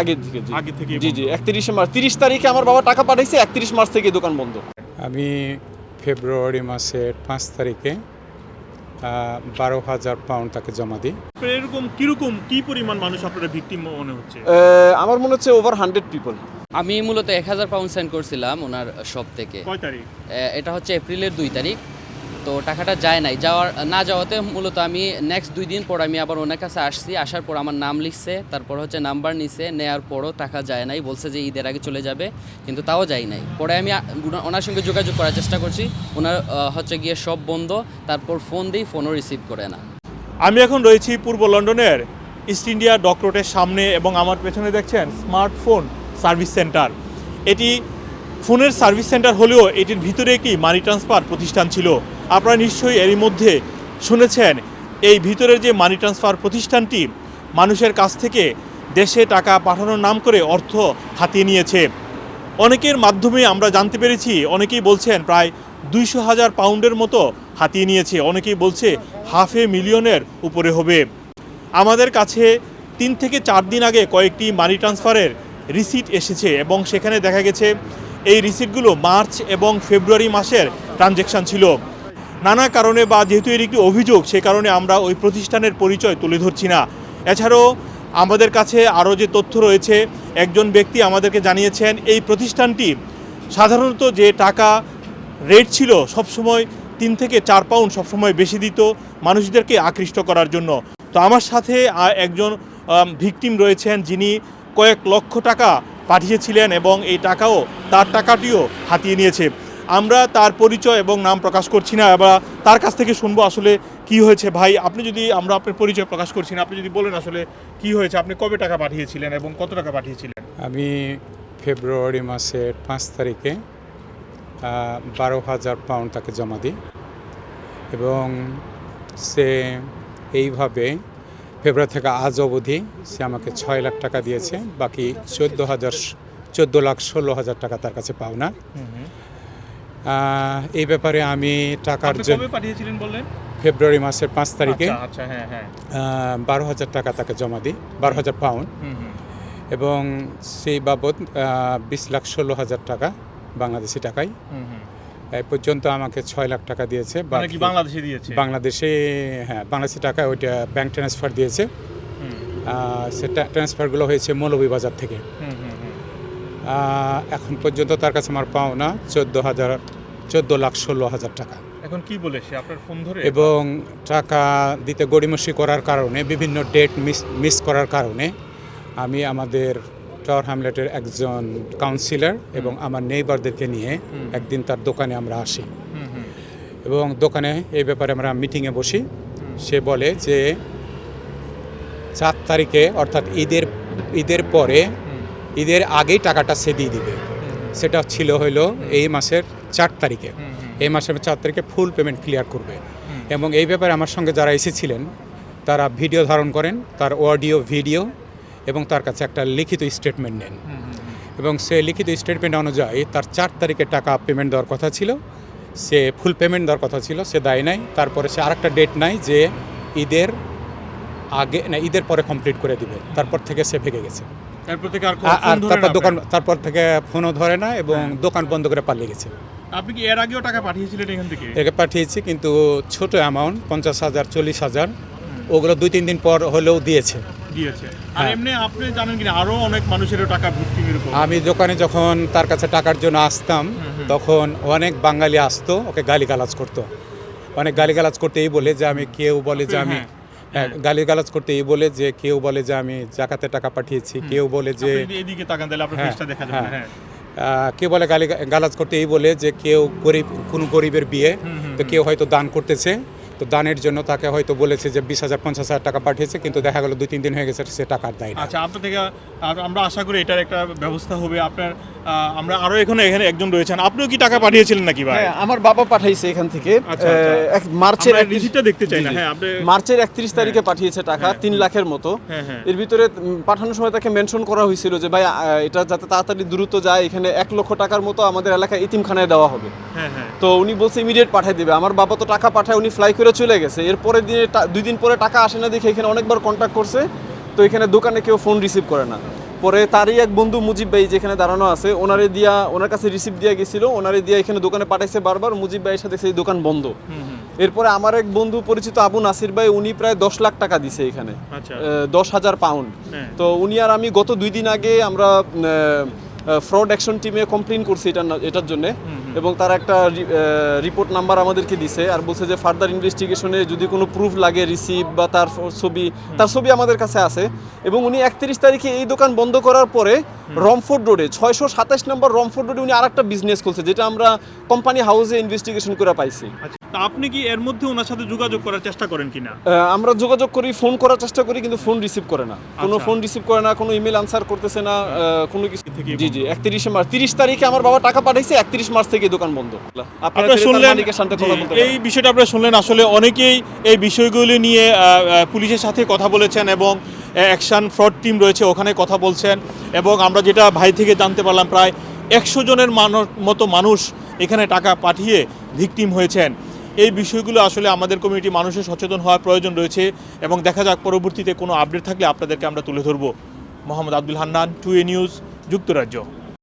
আগের থেকে আগে থেকেই জি জি একত্রিশে মার্চ তিরিশ তারিখে আমার বাবা টাকা পাঠাইছে একত্রিশ মার্চ থেকে দোকান বন্ধ। আমি ফেব্রুয়ারি মাসের পাঁচ তারিখে বারো হাজার পাউন্ড তাকে জমা দিই। এরকম কীরকম কি পরিমাণ মানুষ আপনারা ভিকটিম মনে হচ্ছে? আমার মনে হচ্ছে ওভার হান্ড্রেড পিপল আমি মূলত এক হাজার পাউন্ড সেন্ড করছিলাম ওনার শপ থেকে। কয় তারিখ? এটা হচ্ছে এপ্রিলের দুই তারিখ। তো টাকাটা যায় নাই। যাওয়ার, না যাওয়াতে মূলত আমি নেক্সট দুই দিন পর আমি আবার ওনার কাছে আসছি। আসার পর আমার নাম লিখছে, তারপর হচ্ছে নাম্বার নিছে, নেয়ার পরও টাকা যায় নাই। বলছে যে ঈদের আগে চলে যাবে, কিন্তু তাও যায় নাই। পরে আমি ওনার সঙ্গে যোগাযোগ করার চেষ্টা করছি। ওনার হচ্ছে গিয়ে সব বন্ধ, তারপর ফোন দিই ফোনও রিসিভ করে না। আমি এখন রয়েছি পূর্ব লন্ডনের ইস্ট ইন্ডিয়া ডক রোডের সামনে এবং আমার পেছনে দেখছেন স্মার্টফোন সার্ভিস সেন্টার এটি ফোনের সার্ভিস সেন্টার হলেও এটির ভিতরে একটি মানি ট্রান্সফার প্রতিষ্ঠান ছিল। আপনারা নিশ্চয়ই এরই মধ্যে শুনেছেন, এই ভিতরের যে মানি ট্রান্সফার প্রতিষ্ঠানটি মানুষের কাছ থেকে দেশে টাকা পাঠানোর নাম করে অর্থ হাতিয়ে নিয়েছে। অনেকের মাধ্যমে আমরা জানতে পেরেছি, অনেকেই বলছেন প্রায় দুইশো হাজার পাউন্ডের মতো হাতিয়ে নিয়েছে, অনেকেই বলছে হাফে মিলিয়নের উপরে হবে। আমাদের কাছে তিন থেকে চার দিন আগে কয়েকটি মানি ট্রান্সফারের রিসিট এসেছে এবং সেখানে দেখা গেছে, এই রিসিটগুলো মার্চ এবং ফেব্রুয়ারি মাসের ট্রানজ্যাকশান ছিল। নানা কারণে বা যেহেতু এর একটি অভিযোগ, সে কারণে আমরা ওই প্রতিষ্ঠানের পরিচয় তুলে ধরছি না। এছাড়াও আমাদের কাছে আরও যে তথ্য রয়েছে, একজন ব্যক্তি আমাদেরকে জানিয়েছেন, এই প্রতিষ্ঠানটি সাধারণত যে টাকা রেট ছিল সবসময় তিন থেকে চার পাউন্ড সবসময় বেশি দিত মানুষদেরকে আকৃষ্ট করার জন্য। তো আমার সাথে একজন ভিকটিম রয়েছেন, যিনি কয়েক লক্ষ টাকা পাঠিয়েছিলেন এবং এই টাকাও, তার টাকাটিও হাতিয়ে নিয়েছে। আমরা তার পরিচয় এবং নাম প্রকাশ করছি না বা তার কাছ থেকে শুনব আসলে কি হয়েছে। ভাই আপনি যদি আমরা আপনার পরিচয় প্রকাশ করছি না আপনি যদি বলেন আসলে কি হয়েছে আপনি কবে টাকা পাঠিয়েছিলেন এবং কত টাকা পাঠিয়েছিলেন? আমি ফেব্রুয়ারি মাসের পাঁচ তারিখে বারো হাজার পাউন্ড তাকে জমা দিই। এবং সে এইভাবে ফেব্রুয়ারি থেকে আজ অবধি সে আমাকে ছয় লাখ টাকা দিয়েছে বাকি চোদ্দ হাজার চোদ্দ লাখ ষোলো হাজার টাকা তার কাছে পাওনা। এই ব্যাপারে আমি টাকার জন্য পাঠিয়েছিলেন বললেন? ফেব্রুয়ারি মাসের পাঁচ তারিখে। আচ্ছা, আচ্ছা হ্যাঁ হ্যাঁ। বারো হাজার টাকা তাকে জমা দিই বারো হাজার পাউন্ড এবং সেই বাবদ বিশ লাখ ষোলো হাজার টাকা বাংলাদেশি টাকায়। এই পর্যন্ত আমাকে ছয় লাখ টাকা দিয়েছে মানে বাংলাদেশে দিয়েছে? বাংলাদেশে হ্যাঁ বাংলাদেশি টাকা ওইটা ব্যাংক ট্রান্সফার দিয়েছে। সেটা ট্রান্সফারগুলো হয়েছে মৌলভীবাজার থেকে। এখন পর্যন্ত তার কাছে আমার পাওনা চোদ্দ হাজার চোদ্দ লাখ ষোলো হাজার টাকা। এখন কি বলে সে? আপনার ফোন ধরে? এবং টাকা দিতে গড়িমসি করার কারণে বিভিন্ন ডেট মিস মিস করার কারণে আমি আমাদের টাওয়ার হ্যামলেটের একজন কাউন্সিলর এবং আমার নেইবারদেরকে নিয়ে একদিন তার দোকানে আমরা আসি। এবং দোকানে এই ব্যাপারে আমরা মিটিংয়ে বসি। সে বলে যে চার তারিখে অর্থাৎ ঈদের ঈদের পরে ঈদের আগেই টাকাটা সে দিয়ে দিবে। সেটা ছিল হলো এই মাসের চার তারিখে। এই মাসের চার তারিখে ফুল পেমেন্ট ক্লিয়ার করবে। এবং এই ব্যাপারে আমার সঙ্গে যারা এসেছিলেন তারা ভিডিও ধারণ করেন তার অডিও ভিডিও এবং তার কাছে একটা লিখিত স্টেটমেন্ট নেন। এবং সে লিখিত স্টেটমেন্ট অনুযায়ী তার চার তারিখে টাকা পেমেন্ট দেওয়ার কথা ছিল। সে ফুল পেমেন্ট দেওয়ার কথা ছিল সে দেয় নাই। তারপরে সে আরেকটা ডেট নাই যে ঈদের আগে না ঈদের পরে কমপ্লিট করে দিবে। তারপর থেকে সে ভেঙে গেছে। তারপর থেকে আর আর তারপর দোকান তারপর থেকে ফোনও ধরে না এবং দোকান বন্ধ করে পালিয়ে গেছে। আপনি কি এর আগেও টাকা পাঠিয়েছিলেন এখান থেকে? একে পাঠিয়েছি কিন্তু ছোট অ্যামাউন্ট পঞ্চাশ হাজার চল্লিশ হাজার ওগুলো দুই তিন দিন পর হলেও দিয়েছে। দিয়েছে। আর হ্যাঁ। এমনি আপনি জানেন কিনা আরও অনেক মানুষেরও টাকা উপর আমি দোকানে যখন তার কাছে টাকার জন্য আসতাম তখন অনেক বাঙালি আসতো ওকে গালিগালাজ করতো। অনেক গালিগালাজ করতে এই বলে যে আমি কেউ বলে যে আমি হ্যাঁ। গালিগালাজ করতে এই বলে যে কেউ বলে যে আমি জাকাতে টাকা পাঠিয়েছি কেউ বলে যে এদিকে তাকান তাহলে আপনার হ্যাঁ, ফেসটা দেখা যাবে। হ্যাঁ। হ্যাঁ। আহ, কেউ বলে গালি গালাজ করতে এই বলে যে কেউ গরিব কোন গরিবের বিয়ে তো কেউ হয়তো দান করতেছে। তো দানের জন্য তাকে হয়তো বলেছে যে বিশ হাজার পঞ্চাশ হাজার টাকা পাঠিয়েছে কিন্তু দেখা গেল দুই তিন দিন হয়ে গেছে সে টাকার দেয় আচ্ছা আপনার থেকে আমরা আশা করি এটার একটা ব্যবস্থা হবে। আপনার আমরা আরও এখানে এখানে একজন রয়েছেন। আপনিও কি টাকা পাঠিয়েছিলেন নাকি ভাই? হ্যাঁ আমার বাবা পাঠাইছে এখান থেকে। আচ্ছা, আচ্ছা। মার্চের আমরা 31 রিসিটটা দেখতে চাই না। হ্যাঁ আপনি মার্চের একত্রিশ তারিখে পাঠিয়েছে টাকা হ্যাঁ। তিন লাখের মতো। হ্যাঁ হ্যাঁ। এর ভিতরে পাঠানোর সময় তাকে মেনশন করা হয়েছিল যে ভাই এটা যাতে তাড়াতাড়ি দ্রুত যায় এখানে এক লক্ষ টাকার মতো আমাদের এলাকায় ইতিমখানায় দেওয়া হবে। হ্যাঁ হ্যাঁ। তো উনি বলছে ইমিডিয়েট পাঠিয়ে দেবে। আমার বাবা তো টাকা পাঠায় উনি ফ্লাই করে চলে গেছে। এরপরে দিনে দুই দিন পরে টাকা আসে না দেখে এখানে অনেকবার কন্ট্যাক্ট করছে। তো এখানে দোকানে কেউ ফোন রিসিভ করে না। পরে তারই এক বন্ধু মুজিব ভাই যেখানে দাঁড়ানো আছে ওনারে দিয়া ওনার কাছে রিসিভ দিয়া গেছিল। ওনারে দিয়া এখানে দোকানে পাঠাইছে বারবার। মুজিব ভাইয়ের সাথে সেই দোকান বন্ধ। এরপরে আমার এক বন্ধু পরিচিত আবু নাসির ভাই উনি প্রায় দশ লাখ টাকা দিছে এখানে। আচ্ছা। দশ হাজার পাউন্ড হ্যাঁ। তো উনি আর আমি গত দুই দিন আগে আমরা ফ্রড অ্যাকশন টিমে কমপ্লেন করছে এটা এটার জন্য। এবং তার একটা রিপোর্ট নাম্বার আমাদেরকে দিছে আর বলছে যে ফার্দার ইনভেস্টিগেশনে যদি কোনো প্রুফ লাগে রিসিভ বা তার ছবি তার ছবি আমাদের কাছে আছে। এবং উনি একত্রিশ তারিখে এই দোকান বন্ধ করার পরে রমফোর্ড রোডে ছয়শো সাতাশ নম্বর রমফোর্ড রোডে উনি আরেকটা বিজনেস করছে যেটা আমরা কোম্পানি হাউসে ইনভেস্টিগেশন করে পাইছি। আচ্ছা। তা আপনি কি এর মধ্যে ওনার সাথে যোগাযোগ করার চেষ্টা করেন কিনা? আমরা যোগাযোগ করি ফোন করার চেষ্টা করি কিন্তু ফোন রিসিভ করে না। কোনো আচ্ছা। ফোন রিসিভ করে না কোনো ইমেল আনসার করতেছে না কোনো কিছু থেকে জি জি একত্রিশে মার্চ তিরিশ তারিখে আমার বাবা টাকা পাঠাইছে একত্রিশ মার্চ থেকে দোকান বন্ধ। আপনারা শুনলেন এই বিষয়টা আপনারা শুনলেন। আসলে অনেকেই এই বিষয়গুলি নিয়ে পুলিশের সাথে কথা বলেছেন এবং অ্যাকশন ফ্রড টিম রয়েছে ওখানে কথা বলছেন। এবং আমরা যেটা ভাই থেকে জানতে পারলাম প্রায় একশো জনের মানুষ মতো মানুষ এখানে টাকা পাঠিয়ে ভিকটিম হয়েছেন। এই বিষয়গুলো আসলে আমাদের কমিউনিটি মানুষের সচেতন হওয়ার প্রয়োজন রয়েছে এবং দেখা যাক, পরবর্তীতে কোনো আপডেট থাকলে আপনাদেরকে আমরা তুলে ধরবো। Mohammad Abdul Hannan two A news যুক্তরাজ্য।